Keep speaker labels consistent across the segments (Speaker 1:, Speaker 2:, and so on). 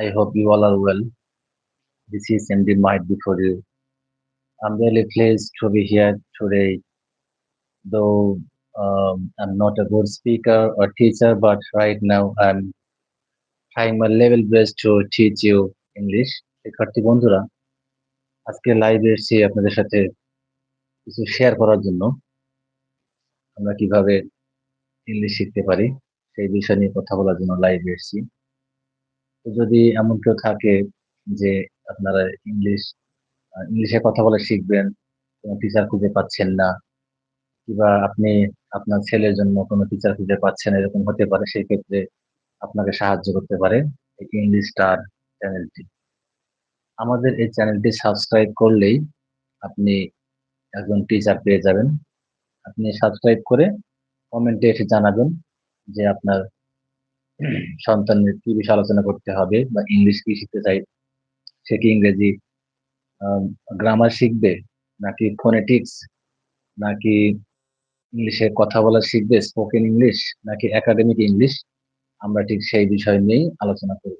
Speaker 1: I hope you all are well. This is MD Might before you. I'm really pleased to be here today, though um, I'm not a good speaker or teacher, but right now I'm trying my level best to teach you English. শিক্ষার্থী বন্ধুরা আজকে লাইভে এসেছি আপনাদের সাথে কিছু share করার জন্য আমরা কীভাবে ইংলিশ শিখতে পারি সেই বিষয় নিয়ে কথা বলার জন্য লাইভে এসেছি যদি এমন কেউ থাকে যে আপনারা ইংলিশ ইংলিশে কথা বলা শিখবেন, কোনো টিচার খুঁজে পাচ্ছেন না, কিংবা আপনি আপনার ছেলের জন্য কোনো টিচার খুঁজে পাচ্ছেন এরকম হতে পারে সেই ক্ষেত্রে আপনাকে সাহায্য করতে পারে ইংলিশ স্টার চ্যানেলটি আমাদের এই চ্যানেলটি সাবস্ক্রাইব করলেই আপনি একজন টিচার পেয়ে যাবেন। আপনি সাবস্ক্রাইব করে কমেন্টে এসে জানাবেন যে আপনার সন্তানের কি বিষয়ে আলোচনা করতে হবে বা ইংলিশ কি শিখতে চাই? সে কি ইংরেজি? গ্রামার শিখবে নাকি ফোনেটিক্স নাকি ইংলিশে কথা বলা শিখবে স্পোকেন ইংলিশ নাকি একাডেমিক ইংলিশ আমরা ঠিক সেই বিষয় নিয়েই আলোচনা করব।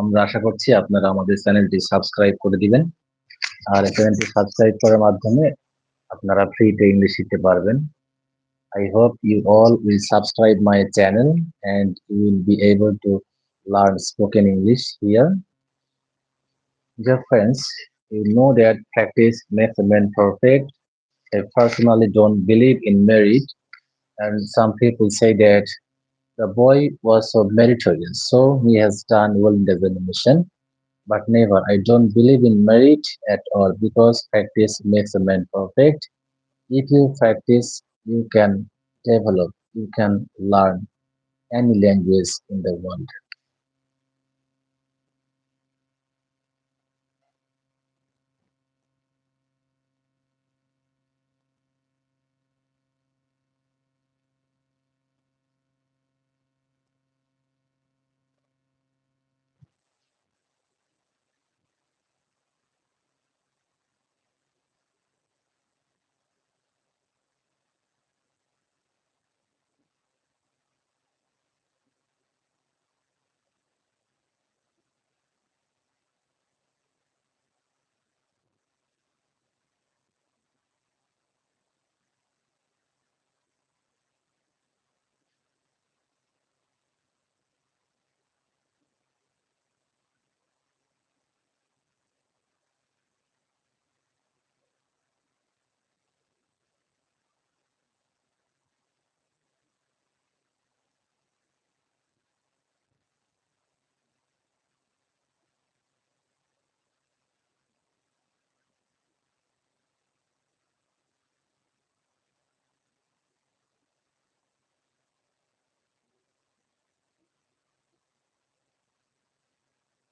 Speaker 1: আমরা আশা করছি আপনারা আমাদের চ্যানেলটি সাবস্ক্রাইব করে দিবেন। আর চ্যানেলটি সাবস্ক্রাইব করার মাধ্যমে আপনারা ফ্রিতে ইংলিশ শিখতে পারবেন। I hope you all will subscribe my channel and you will be able to learn spoken English here dear friends you know that practice makes a man perfect I personally don't believe in merit and some people say that the boy was so meritorious, so he has done well in the examination. But never, I don't believe in merit at all because practice makes a man perfect. If you practice, you can develop, you can learn any language in the world.